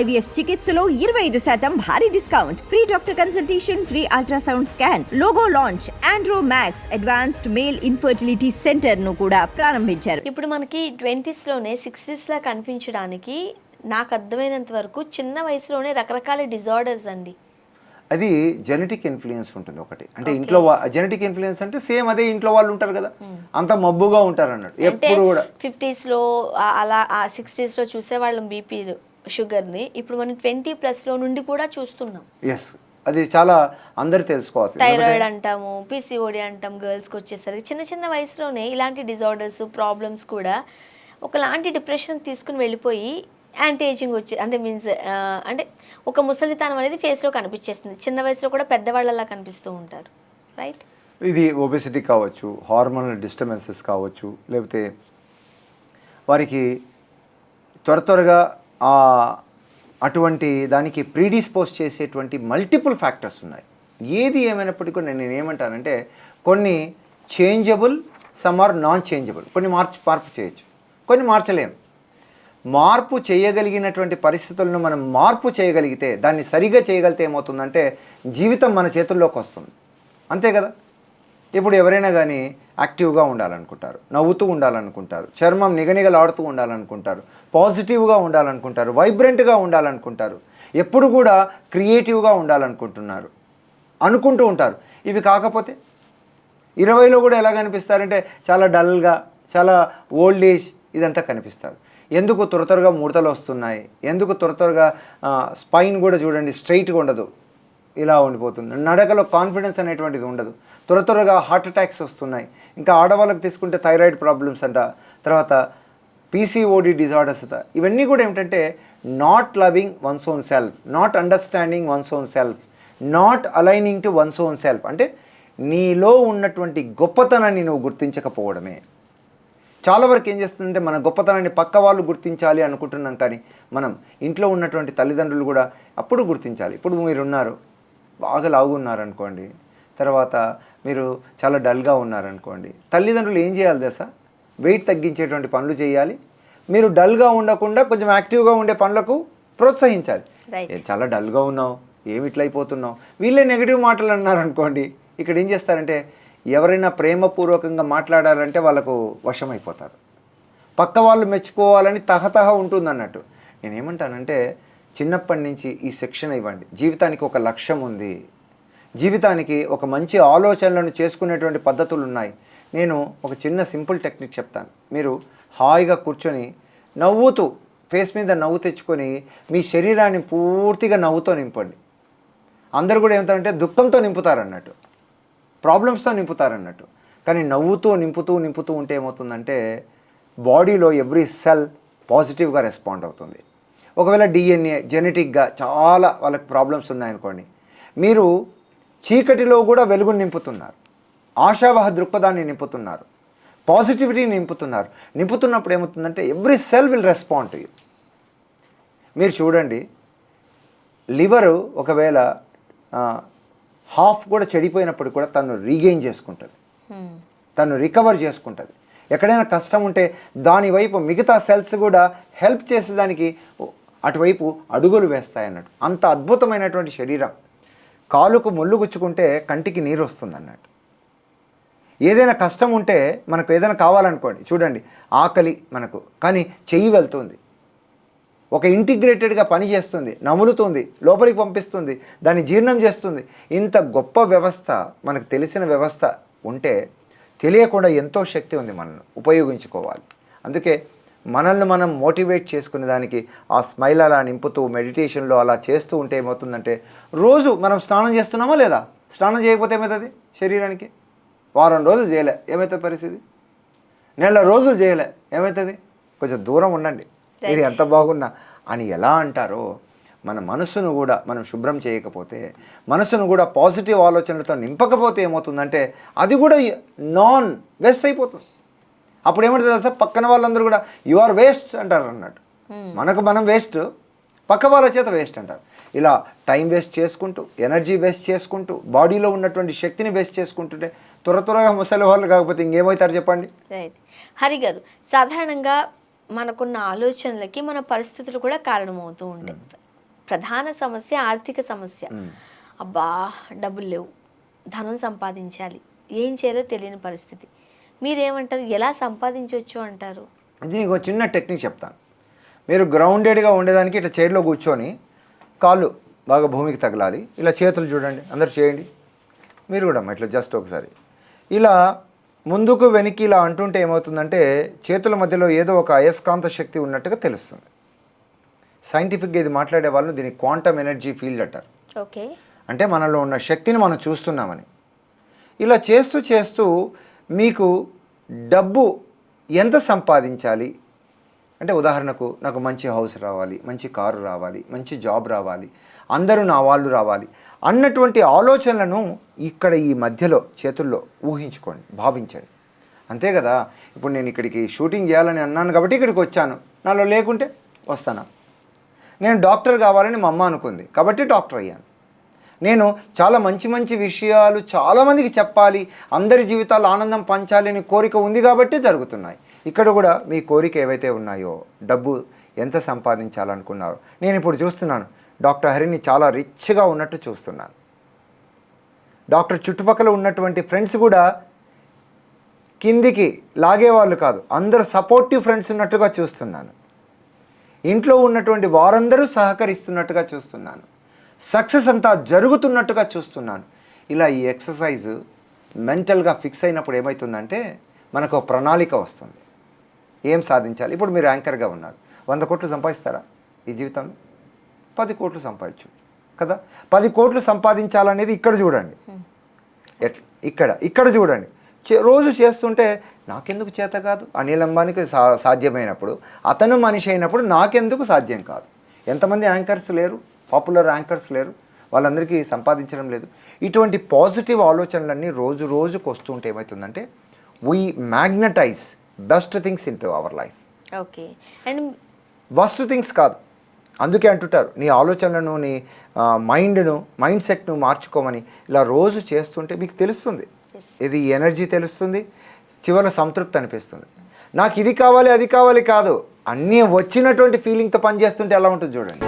IVF చికిత్సలో ఇరవై ఐదు శాతం భారీ discount. Free doctor consultation free ultrasound scan logo launch Andro Max advanced male infertility సెంటర్ను కూడా ప్రారంభించారు. ఇప్పుడు మనకి ట్వంటీస్లోనే సిక్స్టీస్లా కనిపించడానికి నాకు అర్థమైనంత వరకు చిన్న వయసులోనే రకరకాల డిజార్డర్స్ అండి. అది జెనెటిక్ ఇన్ఫ్లుయెన్స్ ఉంటుంది ఒకటి. అంటే ఇంట్లో జెనెటిక్ ఇన్ఫ్లుయెన్స్ అంటే సేమ్ అదే ఇంట్లో వాళ్ళు ఉంటారు కదా. అంత మబ్బుగా ఉంటారు అన్నట్టు ఎప్పుడు కూడా. ఫిఫ్టీస్లో అలా సిక్స్టీస్లో చూసేవాళ్ళం బీపీ షుగర్ని ఇప్పుడు మనం ట్వంటీ ప్లస్లో నుండి కూడా చూస్తున్నాం. ఎస్ అది చాలా అందరు తెలుసుకోవాల్సింది. థైరాయిడ్ అంటాము పీసీఓడి అంటాం గర్ల్స్కి వచ్చేసరికి చిన్న చిన్న వయసులోనే ఇలాంటి డిజార్డర్స్ ప్రాబ్లమ్స్ కూడా ఒకలాంటి డిప్రెషన్ తీసుకుని వెళ్ళిపోయి యాంటీ ఏజింగ్ వచ్చి అంటే మీన్స్ అంటే ఒక ముసలితనం అనేది ఫేస్లో కనిపించేస్తుంది. చిన్న వయసులో కూడా పెద్దవాళ్ళలా కనిపిస్తూ ఉంటారు. రైట్ ఇది ఒబెసిటీ కావచ్చు హార్మోనల్ డిస్టర్బెన్సెస్ కావచ్చు లేకపోతే వారికి త్వర త్వరగా అటువంటి దానికి ప్రీడిస్పోజ్ చేసేటువంటి మల్టిపుల్ ఫ్యాక్టర్స్ ఉన్నాయి. ఏది ఏమైనప్పటికీ నేను ఏమంటానంటే కొన్ని changeable some are non changeable కొన్ని మార్చి మార్పు చేయొచ్చు. కొన్ని మార్చలేం. మార్పు చేయగలిగినటువంటి పరిస్థితులను మనం మార్పు చేయగలిగితే దాన్ని సరిగా చేయగలిగితే ఏమవుతుందంటే జీవితం మన చేతుల్లోకి వస్తుంది. అంతే కదా? ఇప్పుడు ఎవరైనా కానీ యాక్టివ్గా ఉండాలనుకుంటారు నవ్వుతూ ఉండాలనుకుంటారు చర్మం నిగనిగలాడుతూ ఉండాలనుకుంటారు పాజిటివ్గా ఉండాలనుకుంటారు వైబ్రెంట్గా ఉండాలనుకుంటారు ఎప్పుడు కూడా క్రియేటివ్గా ఉండాలనుకుంటున్నారు అనుకుంటూ ఉంటారు. ఇవి కాకపోతే ఇరవైలో కూడా ఎలా కనిపిస్తారంటే చాలా డల్గా చాలా ఓల్డ్ ఏజ్ ఇదంతా కనిపిస్తారు. ఎందుకు త్వర త్వరగా ముడతలు వస్తున్నాయి? ఎందుకు త్వర త్వరగా స్పైన్ కూడా చూడండి స్ట్రైట్గా ఉండదు. ఇలా ఉండిపోతుంది. నడకలో కాన్ఫిడెన్స్ అనేటువంటిది ఉండదు. త్వర త్వరగా హార్ట్ అటాక్స్ వస్తున్నాయి. ఇంకా ఆడవాళ్ళకి తీసుకుంటే థైరాయిడ్ ప్రాబ్లమ్స్ అంట. తర్వాత పీసీఓడి డిజార్డర్స్ అంట. ఇవన్నీ కూడా ఏమిటంటే not loving one's own self not understanding one's own self not aligning to one's own self అంటే నీలో ఉన్నటువంటి గొప్పతనాన్ని నువ్వు గుర్తించకపోవడమే. చాలా వరకు ఏం చేస్తుందంటే మన గొప్పతనాన్ని పక్క వాళ్ళు గుర్తించాలి అనుకుంటున్నాం కానీ మనం ఇంట్లో ఉన్నటువంటి తల్లిదండ్రులు కూడా అప్పుడు గుర్తించాలి. ఇప్పుడు మీరు ఉన్నారు. బాగా లావుగా ఉన్నారనుకోండి తర్వాత మీరు చాలా డల్గా ఉన్నారనుకోండి తల్లిదండ్రులు ఏం చేయాలి తెలుసా? వెయిట్ తగ్గించేటువంటి పనులు చేయాలి. మీరు డల్గా ఉండకుండా కొంచెం యాక్టివ్గా ఉండే పనులకు ప్రోత్సహించాలి. చాలా డల్గా ఉన్నావు ఏమి ఇట్లా అయిపోతున్నావు? వీళ్ళే నెగిటివ్ మాటలు అన్నారనుకోండి ఇక్కడ ఏం చేస్తారంటే ఎవరైనా ప్రేమపూర్వకంగా మాట్లాడాలంటే వాళ్ళకు వశమైపోతారు. పక్క వాళ్ళు మెచ్చుకోవాలని తహతహ ఉంటుంది అన్నట్టు నేనేమంటానంటే చిన్నప్పటి నుంచి ఈ శిక్షణ ఇవ్వండి. జీవితానికి ఒక లక్ష్యం ఉంది. జీవితానికి ఒక మంచి ఆలోచనలను చేసుకునేటువంటి పద్ధతులు ఉన్నాయి. నేను ఒక చిన్న సింపుల్ టెక్నిక్ చెప్తాను. మీరు హాయిగా కూర్చొని నవ్వుతూ ఫేస్ మీద నవ్వు తెచ్చుకొని మీ శరీరాన్ని పూర్తిగా నవ్వుతో నింపండి. అందరూ కూడా ఏమంటారంటే దుఃఖంతో నింపుతారన్నట్టు ప్రాబ్లమ్స్తో నింపుతారన్నట్టు. కానీ నవ్వుతూ నింపుతూ నింపుతూ ఉంటే ఏమవుతుందంటే బాడీలో ఎవ్రీ సెల్ పాజిటివ్గా రెస్పాండ్ అవుతుంది. ఒకవేళ డిఎన్ఏ జెనెటిక్గా చాలా వాళ్ళకి ప్రాబ్లమ్స్ ఉన్నాయనుకోండి మీరు చీకటిలో కూడా వెలుగును నింపుతున్నారు ఆశావహ దృక్పథాన్ని నింపుతున్నారు పాజిటివిటీని నింపుతున్నారు. నింపుతున్నప్పుడు ఏమవుతుందంటే every cell will respond to you మీరు చూడండి లివరు ఒకవేళ హాఫ్ కూడా చెడిపోయినప్పుడు కూడా తను రీగెయిన్ చేసుకుంటుంది. తను రికవర్ చేసుకుంటుంది. ఎక్కడైనా కష్టం ఉంటే దాని వైపు మిగతా సెల్స్ కూడా హెల్ప్ చేసేదానికి అటువైపు అడుగులు వేస్తాయి అన్నట్టు అంత అద్భుతమైనటువంటి శరీరం. కాలుకు ముళ్ళు గుచ్చుకుంటే కంటికి నీరు వస్తుంది అన్నట్టు ఏదైనా కష్టం ఉంటే మనకు ఏదైనా కావాలనుకోండి చూడండి ఆకలి మనకు కానీ చెయ్యి వెళ్తుంది. ఒక ఇంటిగ్రేటెడ్గా పనిచేస్తుంది నములుతుంది లోపలికి పంపిస్తుంది దాన్ని జీర్ణం చేస్తుంది. ఇంత గొప్ప వ్యవస్థ మనకు తెలిసిన వ్యవస్థ ఉంటే తెలియకుండా ఎంతో శక్తి ఉంది మనల్ని ఉపయోగించుకోవాలి. అందుకే మనల్ని మనం మోటివేట్ చేసుకునే దానికి ఆ స్మైల్ అలా నింపుతూ మెడిటేషన్లో అలా చేస్తూ ఉంటే ఏమవుతుందంటే రోజు మనం స్నానం చేస్తున్నామా లేదా? స్నానం చేయకపోతే ఏమవుతుంది? శరీరానికి? వారం రోజులు చేయలే. ఏమవుతుంది పరిస్థితి? నెల రోజులు చేయలే. ఏమవుతుంది? కొంచెం దూరం ఉండండి. మీరు ఎంత బాగున్నా. అని ఎలా అంటారో మన మనసును కూడా మనం శుభ్రం చేయకపోతే మనసును కూడా పాజిటివ్ ఆలోచనలతో నింపకపోతే ఏమవుతుందంటే అది కూడా నాన్ వేస్ట్ అయిపోతుంది. అప్పుడు ఏమంటుంది తెలుసా? పక్కన వాళ్ళందరూ కూడా యు ఆర్ వేస్ట్ అంటారు అన్నట్టు. మనకు మనం వేస్ట్ పక్క వాళ్ళ చేత వేస్ట్ అంటారు. ఇలా టైం వేస్ట్ చేసుకుంటూ ఎనర్జీ వేస్ట్ చేసుకుంటూ బాడీలో ఉన్నటువంటి శక్తిని వేస్ట్ చేసుకుంటుంటే త్వర త్వరగా ముసలి వాళ్ళు కాకపోతే ఇంకేమవుతారు చెప్పండి? హరి గారు సాధారణంగా మనకున్న ఆలోచనలకి మన పరిస్థితులు కూడా కారణమవుతూ ఉంటాయి. ప్రధాన సమస్య ఆర్థిక సమస్య. అబ్బా డబ్బులు లేవు. ధనం సంపాదించాలి. ఏం చేయాలో తెలియని పరిస్థితి. మీరేమంటారు? ఎలా సంపాదించవచ్చు అంటారు? దీనికి ఒక చిన్న టెక్నిక్ చెప్తాను. మీరు గ్రౌండెడ్గా ఉండేదానికి ఇట్లా చైర్లో కూర్చొని కాళ్ళు బాగా భూమికి తగలాలి. ఇలా చేతులు చూడండి. అందరు చేయండి. మీరు కూడా అమ్మా ఇట్లా జస్ట్ ఒకసారి. ఇలా ముందుకు వెనక్కి ఇలా అంటుంటే ఏమవుతుందంటే చేతుల మధ్యలో ఏదో ఒక అయస్కాంత శక్తి ఉన్నట్టుగా తెలుస్తుంది. సైంటిఫిక్గా ఇది మాట్లాడే వాళ్ళు దీన్ని క్వాంటమ్ ఎనర్జీ ఫీల్డ్ అంటారు. ఓకే. అంటే మనలో ఉన్న శక్తిని మనం చూస్తున్నామని. ఇలా చేస్తూ చేస్తూ మీకు డబ్బు ఎంత సంపాదించాలి? అంటే ఉదాహరణకు నాకు మంచి హౌస్ రావాలి మంచి కారు రావాలి మంచి జాబ్ రావాలి అందరూ నా వాళ్ళు రావాలి అన్నటువంటి ఆలోచనలను ఇక్కడ ఈ మధ్యలో చేతుల్లో ఊహించుకోండి భావించండి. అంతే కదా? ఇప్పుడు నేను ఇక్కడికి షూటింగ్ చేయాలని అన్నాను కాబట్టి ఇక్కడికి వచ్చాను. నాలో లేకుంటే వస్తాను. నేను డాక్టర్ కావాలని మా అమ్మ అనుకుంది కాబట్టి డాక్టర్ అయ్యాను. నేను చాలా మంచి మంచి విషయాలు చాలామందికి చెప్పాలి. అందరి జీవితాల్లో ఆనందం పంచాలి అని కోరిక ఉంది కాబట్టి జరుగుతున్నాయి. ఇక్కడ కూడా మీ కోరిక ఏవైతే ఉన్నాయో డబ్బు ఎంత సంపాదించాలనుకున్నారో నేను ఇప్పుడు చూస్తున్నాను. డాక్టర్ హరిని చాలా రిచ్గా ఉన్నట్టు చూస్తున్నాను. డాక్టర్ చుట్టుపక్కల ఉన్నటువంటి ఫ్రెండ్స్ కూడా కిందికి లాగేవాళ్ళు కాదు అందరూ సపోర్టివ్ ఫ్రెండ్స్ ఉన్నట్టుగా చూస్తున్నాను. ఇంట్లో ఉన్నటువంటి వారందరూ సహకరిస్తున్నట్టుగా చూస్తున్నాను. సక్సెస్ అంతా జరుగుతున్నట్టుగా చూస్తున్నాను. ఇలా ఈ ఎక్సర్సైజ్ మెంటల్గా ఫిక్స్ అయినప్పుడు ఏమవుతుందంటే మనకు ఒక ప్రణాళిక వస్తుంది. ఏం సాధించాలి? ఇప్పుడు మీరు యాంకర్గా ఉన్నారు. వంద కోట్లు సంపాదిస్తారా ఈ జీవితంలో? పది కోట్లు సంపాదించు కదా? పది కోట్లు సంపాదించాలనేది ఇక్కడ చూడండి. ఎట్లా ఇక్కడ ఇక్కడ చూడండి. రోజు చేస్తుంటే నాకెందుకు చేత కాదు? అనిల్ అంబానీకి సా సాధ్యమైనప్పుడు అతను మనిషి అయినప్పుడు నాకెందుకు సాధ్యం కాదు? ఎంతమంది యాంకర్స్ లేరు? పాపులర్ యాంకర్స్ లేరు. వాళ్ళందరికీ సంపాదించడం లేదు. ఇటువంటి పాజిటివ్ ఆలోచనలన్నీ రోజు రోజుకు వస్తుంటే ఏమవుతుందంటే we magnetize best things into our life okay and worst things కాదు. అందుకే అంటుంటారు నీ ఆలోచనలను నీ మైండ్ను మైండ్ సెట్ను మార్చుకోమని ఇలా రోజు చేస్తుంటే మీకు తెలుస్తుంది. ఇది ఎనర్జీ తెలుస్తుంది చివరి సంతృప్తి అనిపిస్తుంది. నాకు ఇది కావాలి అది కావాలి కాదు. అన్నీ వచ్చినటువంటి ఫీలింగ్తో పనిచేస్తుంటే ఎలా ఉంటుంది చూడండి.